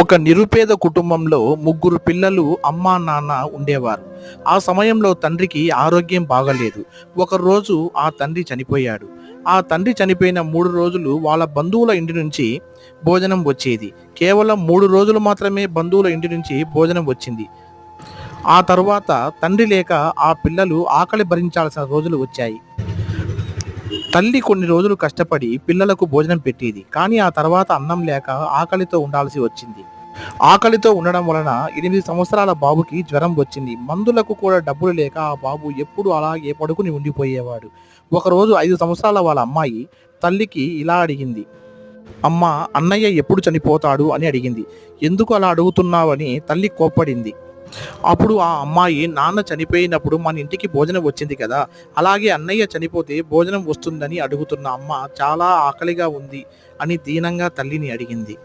ఒక నిరుపేద కుటుంబంలో ముగ్గురు పిల్లలు అమ్మా నాన్న ఉండేవారు. ఆ సమయంలో తండ్రికి ఆరోగ్యం బాగలేదు. ఒకరోజు ఆ తండ్రి చనిపోయాడు. ఆ తండ్రి చనిపోయిన మూడు రోజులు వాళ్ళ బంధువుల ఇంటి నుంచి భోజనం వచ్చేది. కేవలం మూడు రోజులు మాత్రమే బంధువుల ఇంటి నుంచి భోజనం వచ్చింది. ఆ తరువాత తండ్రి లేక ఆ పిల్లలు ఆకలి భరించాల్సిన రోజులు వచ్చాయి. తల్లి కొన్ని రోజులు కష్టపడి పిల్లలకు భోజనం పెట్టేది కానీ ఆ తర్వాత అన్నం లేక ఆకలితో ఉండాల్సి వచ్చింది. ఆకలితో ఉండడం వలన ఎనిమిది సంవత్సరాల బాబుకి జ్వరం వచ్చింది. మందులకు కూడా డబ్బులు లేక ఆ బాబు ఎప్పుడు అలాగే పడుకుని ఉండిపోయేవాడు. ఒకరోజు ఐదు సంవత్సరాల వాళ్ళ అమ్మాయి తల్లికి ఇలా అడిగింది. అమ్మ అన్నయ్య ఎప్పుడు చనిపోతాడు? అని అడిగింది. ఎందుకు అలా అడుగుతున్నావని తల్లి కోప్పడింది. అప్పుడు ఆ అమ్మాయి నాన్న చనిపోయినప్పుడు మన ఇంటికి భోజనం వచ్చింది కదా అలాగే అన్నయ్య చనిపోతే భోజనం వస్తుందని అడుగుతున్న అమ్మ చాలా ఆకలిగా ఉంది అని దీనంగా తల్లిని అడిగింది.